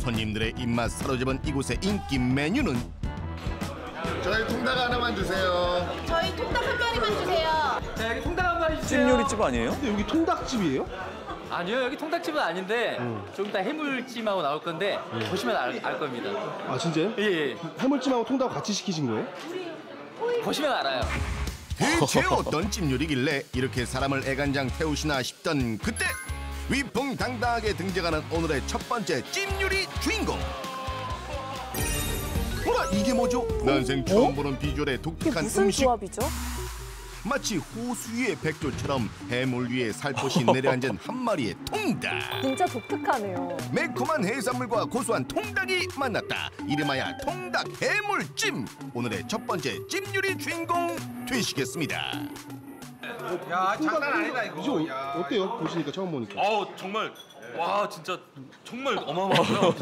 손님들의 입맛 사로잡은 이곳의 인기 메뉴는 저희 통닭 하나만 주세요. 저희 통닭 한 마리만 주세요. 자, 여기 통닭 한 마리 주세요. 찜 요리집 아니에요? 근데 여기 통닭집이에요? 아니요, 여기 통닭집은 아닌데 좀 이따 해물찜하고 나올 건데 보시면 알, 알 겁니다. 아 진짜요? 예, 예. 해물찜하고 통닭 같이 시키신 거예요? 보시면 알아요. 대체 어떤 찜 요리길래 이렇게 사람을 애간장 태우시나 싶던 그때 위풍당당하게 등장하는 오늘의 첫 번째 찜요리 주인공. 뭐라 이게 뭐죠? 난생 처음 보는 비주얼의 독특한 무슨 음식. 조합이죠? 마치 호수 위의 백조처럼 해물 위에 살포시 내려앉은 한 마리의 통닭. 진짜 독특하네요. 매콤한 해산물과 고소한 통닭이 만났다. 이름하여 통닭 해물찜. 오늘의 첫 번째 찜요리 주인공 되시겠습니다 야 장난 아니다 이거. 그죠? 어때요? 보시니까 처음 보니까. 어우 정말 와 진짜 정말 어마어마하고요.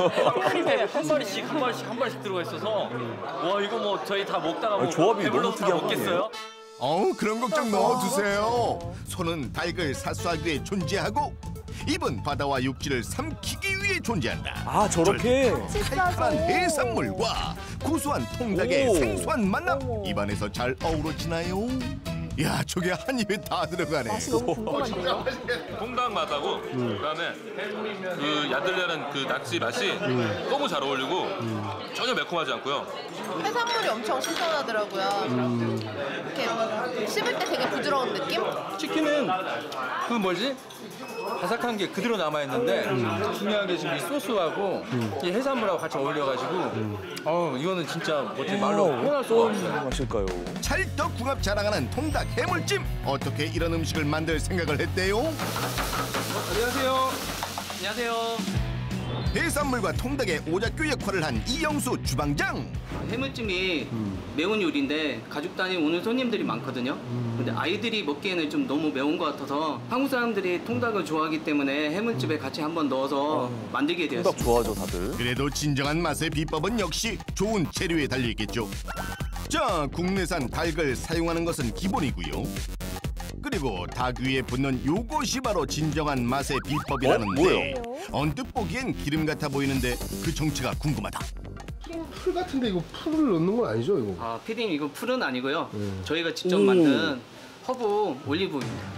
크게 한 마리씩 한 마리씩 한 마리씩 들어가 있어서 와 이거 뭐 저희 다 먹다가 뭐 조합이 배불러서 너무 다 특이한 거 먹겠어요? 어우 그런 걱정 넣어두세요 손은 닭을 사수하기 위해 존재하고 입은 바다와 육지를 삼키기 위해 존재한다 아 저렇게 칼칼한 해산물과 고소한 통닭의 오. 생소한 만남. 입안에서 잘 어우러지나요? 야 저게 한 입에 다 들어가네 맛이 너무 궁금한데요. 통닭 맛하고 그다음에 그 야들야는 그 낙지 맛이 너무 잘 어울리고 전혀 매콤하지 않고요. 해산물이 엄청 신선하더라고요. 이렇게 씹을 때 되게 부드러운 느낌? 치킨은 그 뭐지? 바삭한 게 그대로 남아 있는데 중요한 게 지금 이 소스하고 이 해산물하고 같이 어울려가지고 어 이거는 진짜 뭐지 말로 표현할 수가 없어요. 맛일까요? 찰떡궁합 자랑하는 통닭 해물찜 어떻게 이런 음식을 만들 생각을 했대요? 안녕하세요. 안녕하세요. 해산물과 통닭의 오작교 역할을 한 이영수 주방장 해물찜이 매운 요리인데 가족 단위 오는 손님들이 많거든요. 근데 아이들이 먹기에는 좀 너무 매운 것 같아서 한국 사람들이 통닭을 좋아하기 때문에 해물찜에 같이 한번 넣어서 만들게 통닭 되었습니다. 좋아하죠 다들. 그래도 진정한 맛의 비법은 역시 좋은 재료에 달려 있겠죠 자 국내산 닭을 사용하는 것은 기본이고요 그리고 닭 위에 붙는 요것이 바로 진정한 맛의 비법이라는데 어? 언뜻 보기엔 기름 같아 보이는데 그 정체가 궁금하다 풀 같은데 이거 풀을 넣는 건 아니죠 이거? 아, 피디님 이거 풀은 아니고요. 저희가 직접 만든 허브 올리브입니다.